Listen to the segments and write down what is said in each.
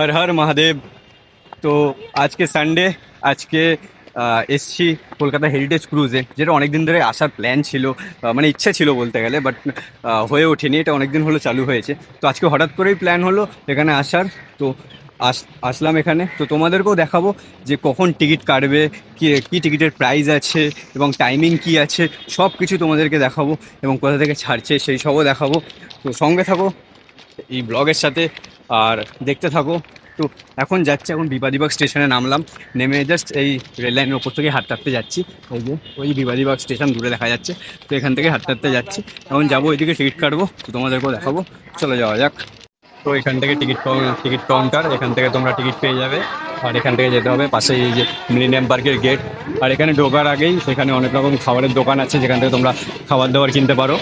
হর হর মহাদেব তো আজকে সানডে আজকে এসছি কলকাতা হেরিটেজ ক্রুজে যেটা অনেক দিন ধরে আসার প্ল্যান ছিল মানে ইচ্ছা ছিল বলতে গেলে বাট হয়ে ওঠেনি, এটা অনেক দিন হলো চালু হয়েছে। তো আজকে হঠাৎ করেই প্ল্যান হলো এখানে আসার, তো আস, আসলাম এখানে। তো তোমাদেরকেও দেখাবো যে কখন টিকিট কাটবে, কি, কী টিকিটের প্রাইস আছে এবং টাইমিং কি আছে সব কিছু তোমাদেরকে দেখাবো এবং কোথা থেকে ছাড়ছে সেই সবও দেখাবো। তো সঙ্গে থাকো এই ব্লগের সাথে, আর দেখতে থাকো। তো এখন যাচ্ছি, এখন বিবাদীবাগ স্টেশনে নামলাম। নেমে জাস্ট এই রেল লাইনের ওপর থেকে হাঁটতে হাঁটতে যাচ্ছি। এই যে, ওই বিবাদীবাগ স্টেশন দূরে দেখা যাচ্ছে। তো এখান থেকে হাঁটতে হাঁটতে যাচ্ছি। এখন যাব ওইদিকে টিকিট কাটবো, তো তোমাদেরকেও দেখাবো। চলে যাওয়া যাক। তো এখান থেকে টিকিট টিকিট কাউন্টার, এখান থেকে তোমরা টিকিট পেয়ে যাবে। আর এখান থেকে যেতে হবে পাশে এই যে মিলিনিয়াম পার্কের গেট। আর এখানে ঢোকার আগেই সেখানে অনেক রকম খাবারের দোকান আছে, যেখান থেকে তোমরা খাবার দাবার কিনতে পারো।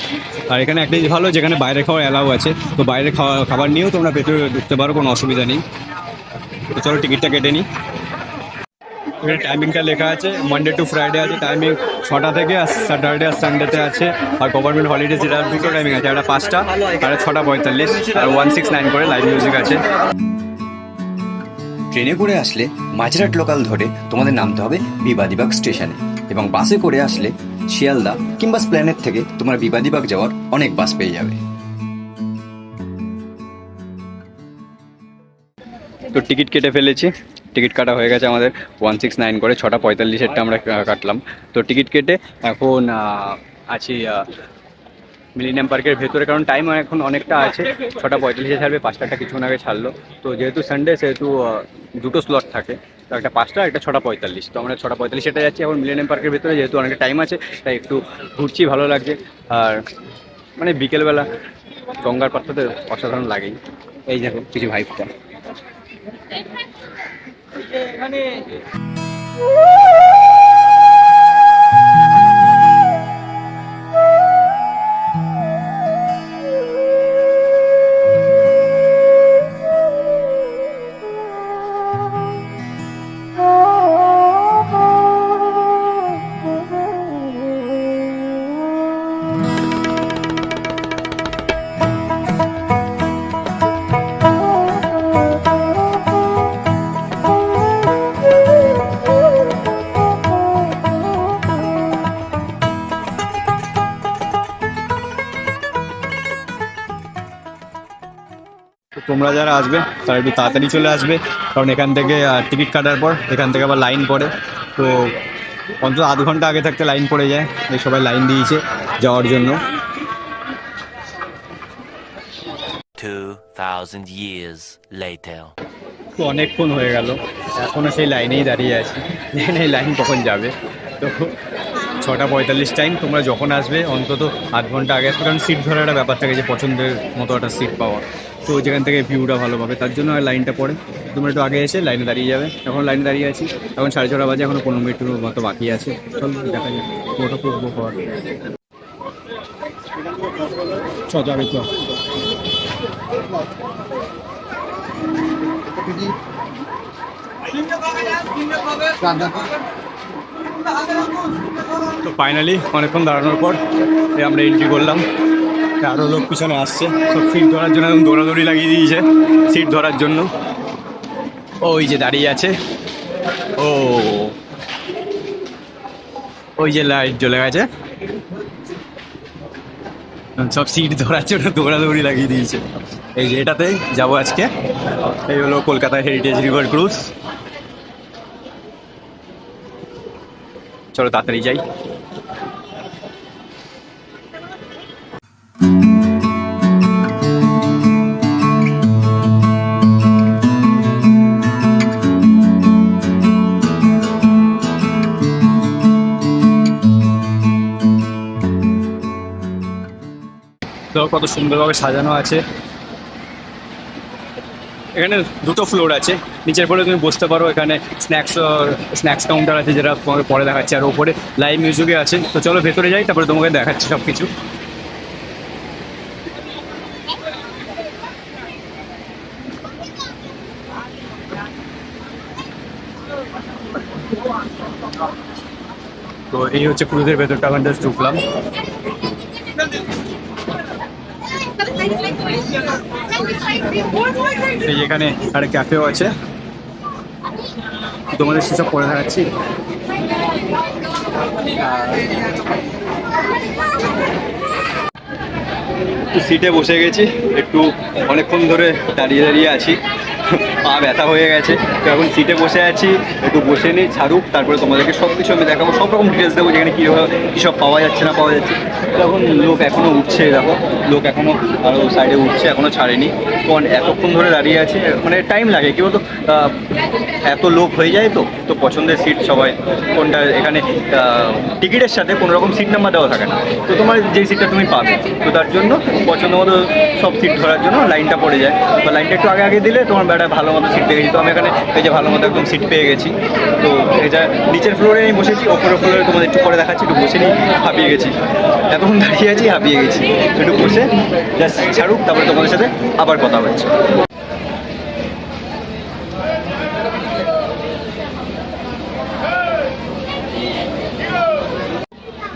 আর এখানে একটা জিনিস ভালো, যেখানে বাইরে খাওয়ার অ্যালাউ আছে। তো বাইরে খাওয়া, খাবার নিয়েও তোমরা ভেতরে ঢুকতে পারো, কোনো অসুবিধা নেই। তো চলো টিকিটটা কেটে নিই। এখানে টাইমিংটা লেখা আছে মানডে টু ফ্রাইডে আছে টাইমিং ছটা থেকে আর স্যাটারডে আর সানডেতে আছে। আর গভর্নমেন্ট হলিডে যেটা দুটো টাইমিং আছে, একটা পাঁচটা আর ছটা পঁয়তাল্লিশ। আর ওয়ান সিক্স নাইন করে লাইভ মিউজিক আছে। ট্রেনে করে আসলে মাঝরাট লোকাল ধরে তোমাদের নামতে হবে বিবাদীবাগ স্টেশনে। এবং বাসে করে আসলে শিয়ালদা কিংবা স্প্ল্যানেট থেকে তোমরা বিবাদীবাগ যাওয়ার অনেক বাস পেয়ে যাবে। তো টিকিট কেটে ফেলেছি। টিকিট কাটা হয়ে গেছে আমাদের ওয়ান সিক্স নাইন করে, ছটা পঁয়তাল্লিশেরটা আমরা কাটলাম। তো টিকিট কেটে এখন আছি মিলিনিয়াম পার্কের ভেতরে, কারণ টাইম এখন অনেকটা আছে। ছটা পঁয়তাল্লিশে ছাড়বে, পাঁচটাটা কিছুক্ষণ আগে ছাড়লো। তো যেহেতু সানডে সেহেতু দুটো স্লট থাকে। তো একটা পাঁচটা, একটা ছটা পঁয়তাল্লিশ। তো আমরা ছটা পঁয়তাল্লিশ এটা যাচ্ছি এখন মিলিনিয়াম পার্কের ভেতরে, যেহেতু অনেকটা টাইম আছে, তাই একটু ঘুরছি, ভালো লাগছে। আর মানে বিকেলবেলা গঙ্গার পাত্রতে অসাধারণ লাগেই। এই দেখো, কিছু ভাইবটা তো তোমরা যারা আসবে তারা একটু তাড়াতাড়ি চলে আসবে। কারণ এখান থেকে টিকিট কাটার পর এখান থেকে আবার লাইন পড়ে। তো অন্তত আধ ঘণ্টা আগে থাকতে লাইন পড়ে যায়। এই সবাই লাইন দিয়েছে যাওয়ার জন্য। 2,000 years later. তো অনেকক্ষণ হয়ে গেল। এখনও সেই লাইনেই দাঁড়িয়ে আছি। এই লাইন কখন যাবে? তো ছটা পঁয়তাল্লিশ টাইম তোমরা যখন আসবে অন্তত আধ ঘণ্টা আগে আসবে। কারণ সিট ধরার একটা ব্যাপার থাকে যে পছন্দের মতো একটা সিট পাওয়া। তো যেখান থেকে ভিউটা ভালো পাবে তার জন্য আর লাইনটা পড়ে। তোমরা একটু আগে এসে লাইনে দাঁড়িয়ে যাবে। এখন লাইনে দাঁড়িয়ে আছি। এখন সাড়ে ছটা বাজে এখনও পনেরো মিনিটের মতো বাকি আছে। চল দেখা যাক ফটো করব পর। চ যাবে চ তো ফাইনালি অনেকক্ষণ দাঁড়ানোর পর আমরা এন্ট্রি করলাম। আরও লোক পিছনে আসছে। সব সিট ধরার জন্য একদম দৌড়াদৌড়ি লাগিয়ে দিয়েছে। সিট ধরার জন্য। ওই যে দাঁড়িয়ে আছে। ও। ওই যে লাইট জ্বলে গেছে। সব সিট ধরার জন্য দৌড়াদৌড়ি লাগিয়ে দিয়েছে। এই যে এটাতে যাব আজকে। এই হলো কলকাতা হেরিটেজ রিভার ক্রুজ চলো তাড়াতাড়ি যাই। কত সুন্দরভাবে সাজানো আছে। এখানে দুটো ফ্লোর আছে। নিচের ফ্লোরে তুমি বসতে পারো। এখানে স্ন্যাক্স স্ন্যাক্স কাউন্টার আছে যেটা তোমাকে পরে দেখাচ্ছে। আর ওপরে লাইভ মিউজিকে আছে। তো চলো ভেতরে যাই, তারপরে তোমাকে দেখাচ্ছি সব কিছু তো এই হচ্ছে ক্রুজের ভেতরটা। জাস্ট ঢুকলাম। এখানে একটা ক্যাফেও আছে। তোমাদের সেসব পরে দেখাচ্ছি। সিটে বসে গেছি, একটু অনেকক্ষণ ধরে দাঁড়িয়ে দাঁড়িয়ে আছি। পা ব্যথা হয়ে গেছে। তো এখন সিটে বসে আছি। একটু বসে নিই, ছাড়ুক, তারপরে তোমাদেরকে সব কিছু আমি দেখাবো। সব রকম ডিটেলস দেবো যেখানে কীভাবে কী সব পাওয়া যাচ্ছে, না পাওয়া যাচ্ছে। এখন লোক এখনও উঠছে, দেখো, লোক এখনও আরও সাইডে উঠছে এখনও ছাড়েনি। অন- এতক্ষণ ধরে দাঁড়িয়ে আছি মানে টাইম লাগে, কি বলতো এত লোক হয়ে যায় তো তো পছন্দের সিট সবাই। কোনটা এখানে টিকিটের সাথে কোনো রকম সিট নাম্বার দেওয়া থাকে না। তো তোমার যেই সিটটা তুমি পাবে, তো তার জন্য পছন্দ মতো সব সিট ধরার জন্য লাইনটা পড়ে যায়। বা লাইনটা একটু আগে আগে দিলে তোমার বেটা ভালো মতো সিট পেয়ে গেছি। তো আমি এখানে এই যে ভালো মতো একদম সিট পেয়ে গেছি। তো এটা নিচের ফ্লোরে আমি বসেছি, ওপরের ফ্লোরে তোমাদের একটু পরে দেখাচ্ছি, একটু বসে নিই, হাঁপিয়ে গেছি। এতক্ষণ দাঁড়িয়ে আছি, হাঁপিয়ে গেছি। একটু বসে জাস্ট ছাড়ুক, তারপরে তোমাদের সাথে আবার কথা হচ্ছে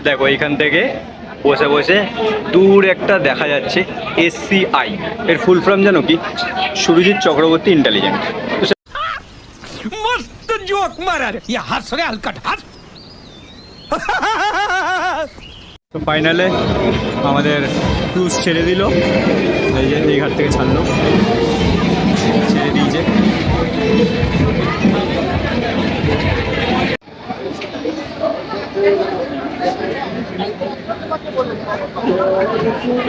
দেখো এখান থেকে বসে বসে দূর একটা দেখা যাচ্ছে এসসিআই এর ফুল ফর্ম জানো কি? সুরজিৎ চক্রবর্তী ইন্টেলিজেন্ট তো ফাইনালে আমাদের ক্রুজ ছেড়ে দিল। এই যে এই ঘাট থেকে ছাড়লো। ছেড়ে দিয়েছে।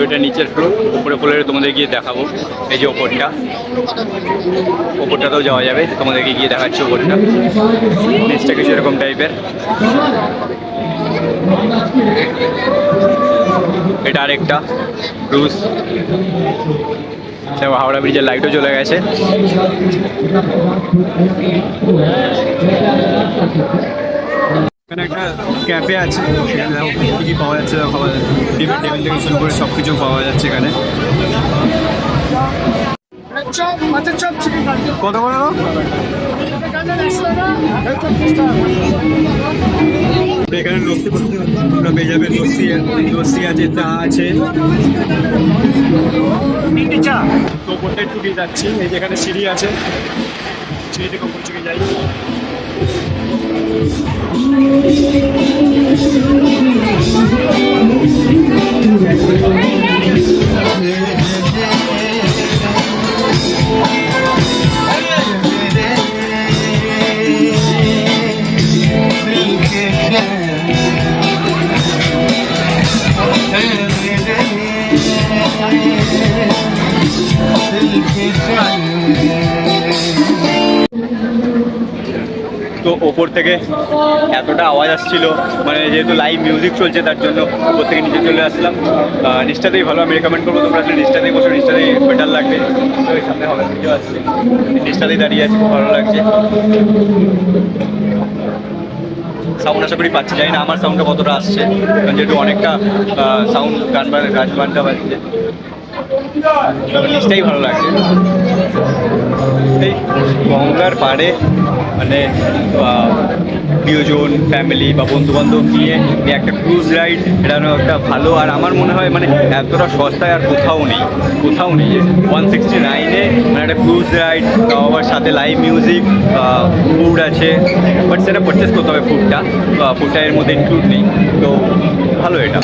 এটা নিচের ফ্লোর উপরে ফ্লোরে তোমাদের গিয়ে দেখাবো, এই যে ওপরটা। ওপরটাতেও যাওয়া যাবে, তোমাদেরকে গিয়ে দেখাচ্ছি ওপরটা। নিচটা কিছু এরকম টাইপের এটা আরেকটা দেখো, হাওড়া ব্রিজের লাইটও চলে গেছে। এখানে একটা ক্যাফে আছে এখানে দেখো কী কী পাওয়া যাচ্ছে খাবার টেবিল টেবিল থেকে শুরু করে সব কিছু পাওয়া যাচ্ছে এখানে। কত করে? এখানে লস্যি পেয়ে যাবে লস্যি লস্যি আছে চা আছে। চা। তো একটু দিয়ে যাচ্ছি এই যে এখানে সিঁড়ি আছে সিঁড়ি থেকে উপর চুকে যাই। Yeah. তো ওপর থেকে এতটা আওয়াজ আসছিল। মানে যেহেতু লাইভ মিউজিক চলছে, তার জন্য ওপর থেকে নিচে চলে আসলাম। নিচটাতেই ভালো, আমি রেকমেন্ড করব তোমরা আসলে নিচটাতেই বসে নিচটাতেই বেটার লাগবে। নিচটাতেই দাঁড়িয়ে আছি, ভালো লাগছে। সাউন্ড আশা করি পাচ্ছি, জানি না আমার সাউন্ডটা কতটা আসছে, কারণ যেহেতু অনেকটা সাউন্ড গান বা গাছ বানটা বাজছে। তবে নিচটাই ভালো লাগছে। এই গঙ্গার পাড়ে মানে প্রিয়জন ফ্যামিলি বা বন্ধু বান্ধব নিয়ে একটা ক্রুজ রাইড এটা একটা ভালো। আর আমার মনে হয় মানে এতটা সস্তায় আর কোথাও নেই কোথাও নেই। ওয়ান সিক্সটি নাইনে মানে একটা ক্রুজ রাইড তাও আবার সাথে লাইভ মিউজিক ফুড আছে। বাট সেটা পারচেস করতে হবে ফুডটা ফুডটা এর মধ্যে ইনক্লুড নেই। তো, ভালো এটা।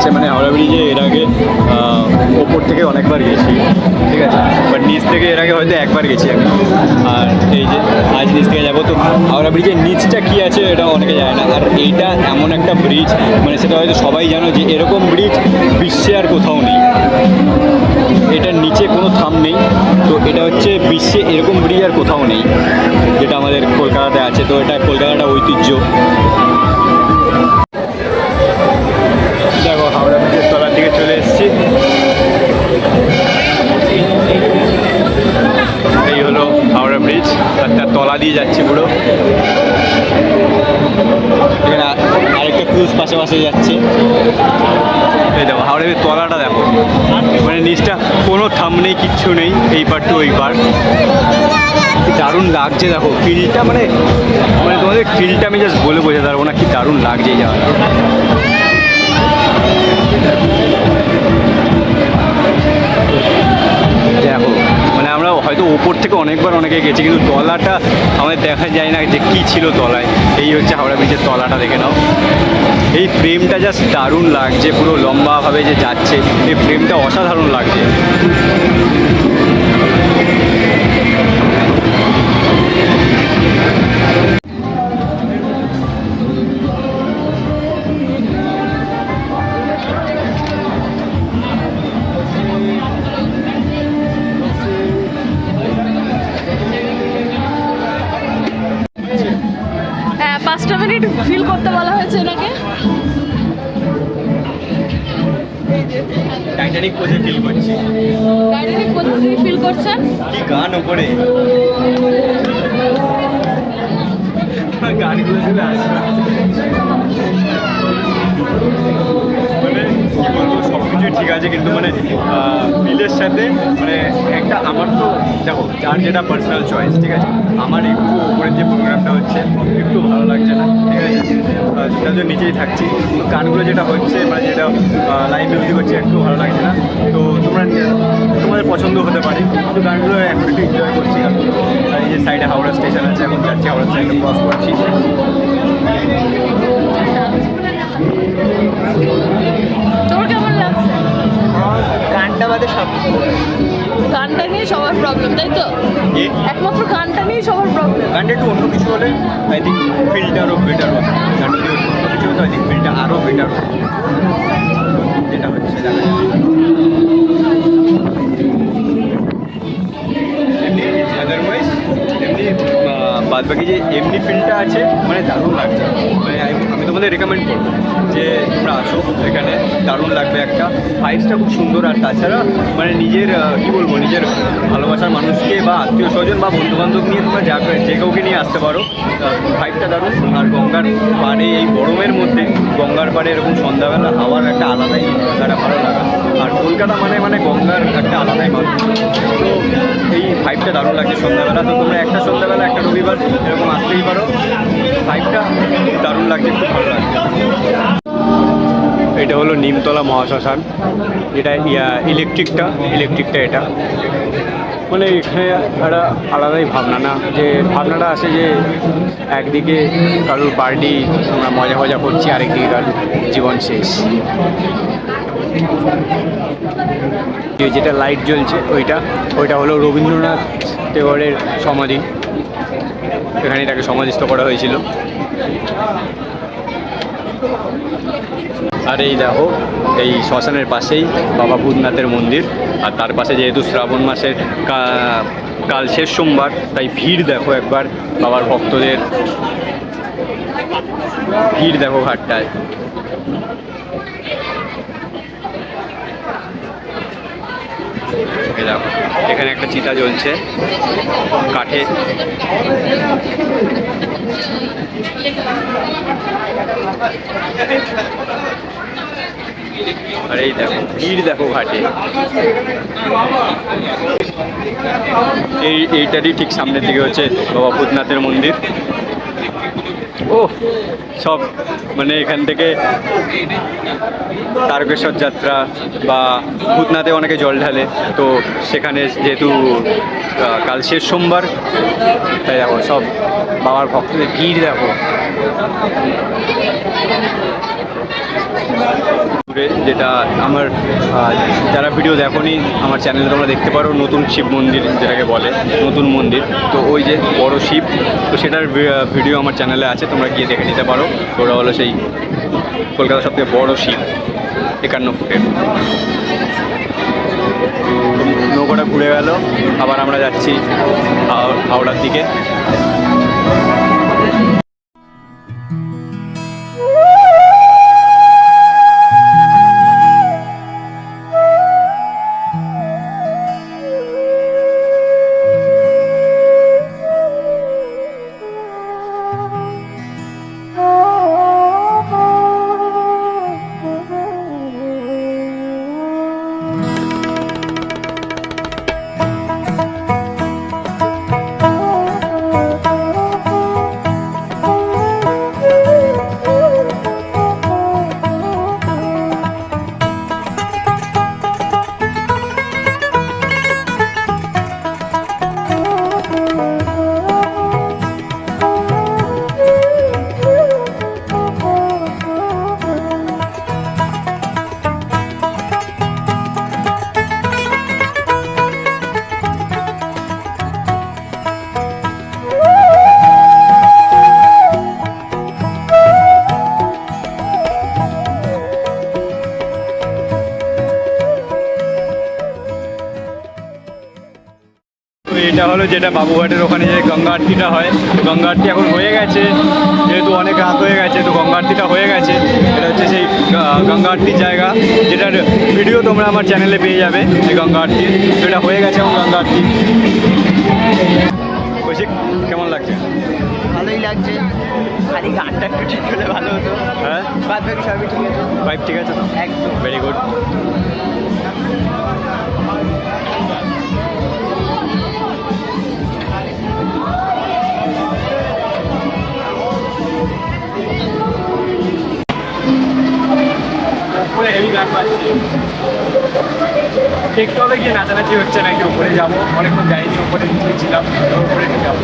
যাচ্ছে মানে হাওড়া ব্রিজে এর আগে ওপর থেকে অনেকবার গেছি, ঠিক আছে? বাট নিচ থেকে এর আগে হয়তো একবার গেছি আমি। আর এই যে, আজ নিচ থেকে যাব, তো হাওড়া ব্রিজের নিচটা কী আছে এটা অনেকে জানে না। আর এইটা এমন একটা ব্রিজ মানে সেটা হয়তো সবাই জানো যে এরকম ব্রিজ বিশ্বে আর কোথাও নেই। এটার নিচে কোনো থাম নেই। তো এটা হচ্ছে বিশ্বে এরকম ব্রিজ আর কোথাও নেই, যেটা আমাদের কলকাতাতে আছে। তো এটা কলকাতাটা ঐতিহ্য। ব্রিজের চলে এসেছি। এই হলো হাওড়া ব্রিজ আর তার তলা দিয়ে যাচ্ছি পুরো। এখানে আরেকটা ক্রুজ পাশাপাশি যাচ্ছে। এই দেখো হাওড়া ব্রিজ তলাটা দেখো। মানে নিচটা কোনো থাম নেই কিচ্ছু নেই এই পার টু ওই পার দারুণ লাগছে দেখো ফিলটা মানে মানে তোমাদের ফিলটা আমি জাস্ট বলে বোঝাতে পারব না কি দারুণ লাগছে এই জায়গাটা। দেখো মানে আমরা হয়তো ওপর থেকে অনেকবার অনেকে গেছি, কিন্তু তলাটা আমাদের দেখা যায় না যে কী ছিল তলায়। এই হচ্ছে হাওড়া ব্রিজের তলাটা, দেখে নাও। এই ফ্রেমটা জাস্ট দারুণ লাগছে, পুরো লম্বাভাবে যে যাচ্ছে, এই ফ্রেমটা অসাধারণ লাগছে। মিনিট ফিল করতে বলা হয়েছে এনাকে? টাইটানিক পোজে ফিল করছি। টাইটানিক পোজে থেকে ফিল করছেন? কি গান উপরে? গানগুলো চলে আসছে মানে সব কিছুই ঠিক আছে, কিন্তু মানে ফিলের সাথে মানে একটা আমার তো, দেখো, যার যেটা পার্সোনাল চয়েস ঠিক আছে? আমার একটু ওপরের যে প্রোগ্রামটা হচ্ছে একটু ভালো লাগছে না, ঠিক আছে? সেটার জন্য নিচেই থাকছি। তো গানগুলো যেটা হচ্ছে মানে যেটা লাইভ মিউজিক হচ্ছে, একটু ভালো লাগছে না। তো তোমরা, তোমাদের পছন্দ হতে পারে, কিন্তু গানগুলো এখন একটু এনজয় করছি এই যে সাইডে হাওড়া স্টেশন আছে, এখন যাচ্ছি, হাওড়া স্টেশন ক্রস করছি। গানটা বাদে সব গানটা নিয়ে সবার প্রবলেম তাই তো? একমাত্র গানটা নিয়ে সবার প্রবলেম গানটা একটু অন্য কিছু হলে আই থিঙ্ক ফিলটা আরও বেটার হবে। গানটা যদি অন্য কিছু হতো আই থিঙ্ক ফিলটা আরও বেটার হবে। যেটা হচ্ছে দেখা বাদ বাকি যে এমনি ফিলটা আছে মানে দারুণ লাগছে। মানে আমি তোমাদের রেকমেন্ড করব যে তোমরা আসো এখানে, দারুণ লাগবে একটা। ফাইভসটা খুব সুন্দর আর তাছাড়া মানে নিজের কী বলব, নিজের ভালোবাসার মানুষকে বা আত্মীয় স্বজন বা বন্ধু বান্ধব নিয়ে তোমরা যা যে কাউকে নিয়ে আসতে পারো ফাইভটা দারুণ। আর গঙ্গার পাড়ে, এই গরমের মধ্যে গঙ্গার পাড়ে এরকম সন্ধ্যাবেলা হাওয়ার একটা আলাদাই একটা ভালো লাগা। আর কলকাতা মানে মানে গঙ্গার একটা আলাদাই মানুষ তো এই ফাইভটা দারুণ লাগছে সন্ধ্যাবেলা। তো তোমরা একটা সন্ধ্যাবেলা, একটা রবিবার এরকম আসতেই পারো। ফাইভটা দারুণ লাগছে, খুব ভালো লাগছে। এটা হলো নিমতলা মহাশ্মশান। এটা, ইয়া ইলেকট্রিকটা ইলেকট্রিকটা এটা। মানে এখানে একটা আলাদাই ভাবনা না, যে ভাবনাটা আসে যে একদিকে কারোর বার্থডে, আমরা মজা মজা করছি, আরেকদিকে কারোর জীবন শেষ। যেটা লাইট জ্বলছে, ওইটা ওইটা হলো রবীন্দ্রনাথ টেগরের সমাধি। এখানে তাকে সমাধিস্থ করা হয়েছিল। আর এই দেখো, এই শ্মশানের পাশেই বাবা ভূতনাথের মন্দির। আর তার পাশে যেহেতু শ্রাবণ মাসের কাল শেষ সোমবার, তাই ভিড় দেখো একবার বাবার ভক্তদের। ভিড় দেখো ঘাটটায়। দেখো, এখানে একটা চিতা জ্বলছে, কাঠে। আর এই দেখো, ভিড় দেখো ঘাটে। এই, এইটারই ঠিক সামনের দিকে হচ্ছে বাবা ভূতনাথের মন্দির। ও সব মানে এখান থেকে তারকেশ্বর যাত্রা বা ভূতনাথে অনেকে জল ঢালে, তো সেখানে যেহেতু কাল শেষ সোমবার, তাই দেখো, সব বাবার ভক্তদের ভিড় দেখো। দূরে, যেটা আমার যারা ভিডিও দেখোনি, আমার চ্যানেলে তোমরা দেখতে পারো, নতুন শিব মন্দির যেটাকে বলে, নতুন মন্দির। তো ওই যে বড় শিব, তো সেটার ভিডিও আমার চ্যানেলে আছে, তোমরা গিয়ে দেখে নিতে পারো। ওরা হলো সেই কলকাতার সবথেকে বড় শিব, একান্ন ফুটের। নৌকাটা ঘুরে গেল, আবার আমরা যাচ্ছি হাওড়ার দিকে। হলো যেটা বাবুঘাটের ওখানে যে গঙ্গা আরতিটা হয়। গঙ্গা আরতি এখন হয়ে গেছে যেহেতু অনেক রাত হয়ে গেছে তো গঙ্গা আরতিটা হয়ে গেছে। এটা হচ্ছে সেই গঙ্গা আরতির জায়গা। যেটার ভিডিও তোমরা আমার চ্যানেলে পেয়ে যাবে এই গঙ্গা আরতি তো এটা হয়ে গেছে এখন গঙ্গা আরতি কৌশিক কেমন লাগছে? ভালোই লাগছে। খালি গানটা একটু ঠিক হলে ভালো হতো। হ্যাঁ? বাদ বাকি সবই ঠিক আছে। পাইপ ঠিক আছে তো? একদম। ভেরি গুড দেখতে হবে গিয়ে নাচানাচি হচ্ছে নাকি উপরে যাব। অনেকক্ষণ যাইনি উপরে ছিলাম উপরে যাব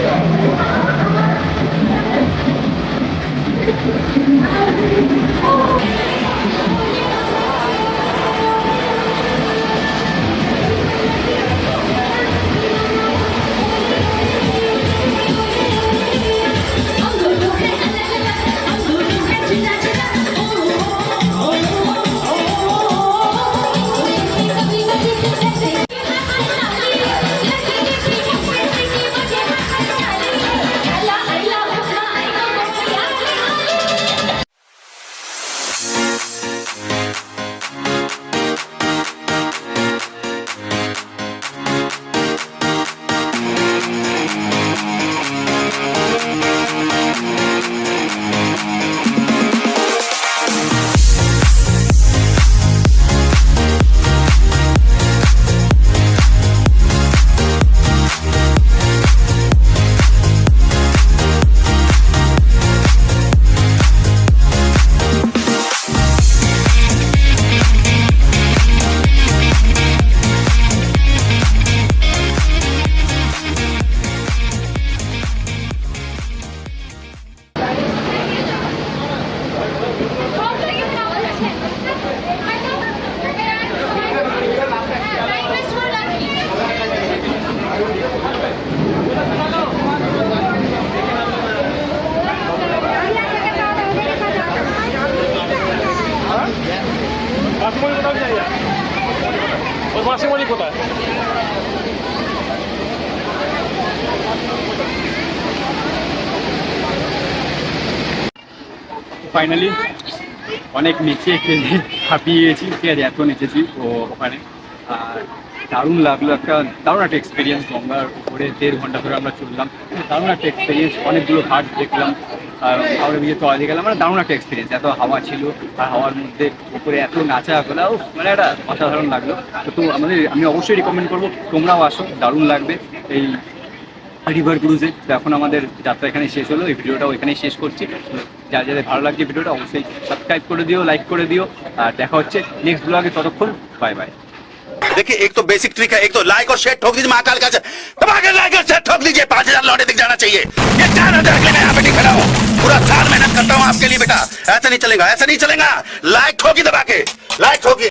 ফাইনালি অনেক নেচে খেলে হাঁপিয়ে গেছি। ঠিক আছে এত নেচেছি ও ওখানে। আর দারুণ লাগল একটা দারুণ একটা এক্সপিরিয়েন্স গঙ্গার উপরে দেড় ঘণ্টা ধরে আমরা চললাম। দারুণ একটা এক্সপিরিয়েন্স অনেকগুলো ঘাট দেখলাম। আর হাওড়া ব্রিজে তলা দিয়ে গেলাম মানে দারুণ একটা এক্সপিরিয়েন্স এত হাওয়া ছিল আর হাওয়ার মধ্যে উপরে এত নাচা হলো উফ, মানে একটা অসাধারণ লাগল। তো তো আমাদের আমি অবশ্যই রিকমেন্ড করব তোমরাও আসো দারুণ লাগবে। এই রিভার ক্রুজে তো এখন আমাদের যাত্রা এখানে শেষ হলো এই ভিডিওটাও এখানেই শেষ করছি যা যাদের ভালো লাগছে ভিডিওটা অবশ্যই সাবস্ক্রাইব করে দিও লাইক করে দিও আর দেখা হচ্ছে নেক্সট ব্লগে ততক্ষণ বাই বাই देखिए एक तो बेसिक ट्रिक है एक तो लाइक और शेयर ठोक दीजिए महाकाल का दबा के लाइक और शेयर ठोक दीजिए पांच हजार लौटे दिख जाना चाहिए ये चार हजार के लिए मैं यहाँ पे नहीं खड़ा हूँ पूरा साल मेहनत करता हूँ आपके लिए बेटा ऐसा नहीं चलेगा ऐसा नहीं चलेगा लाइक ठोकी दबा के लाइक ठोकी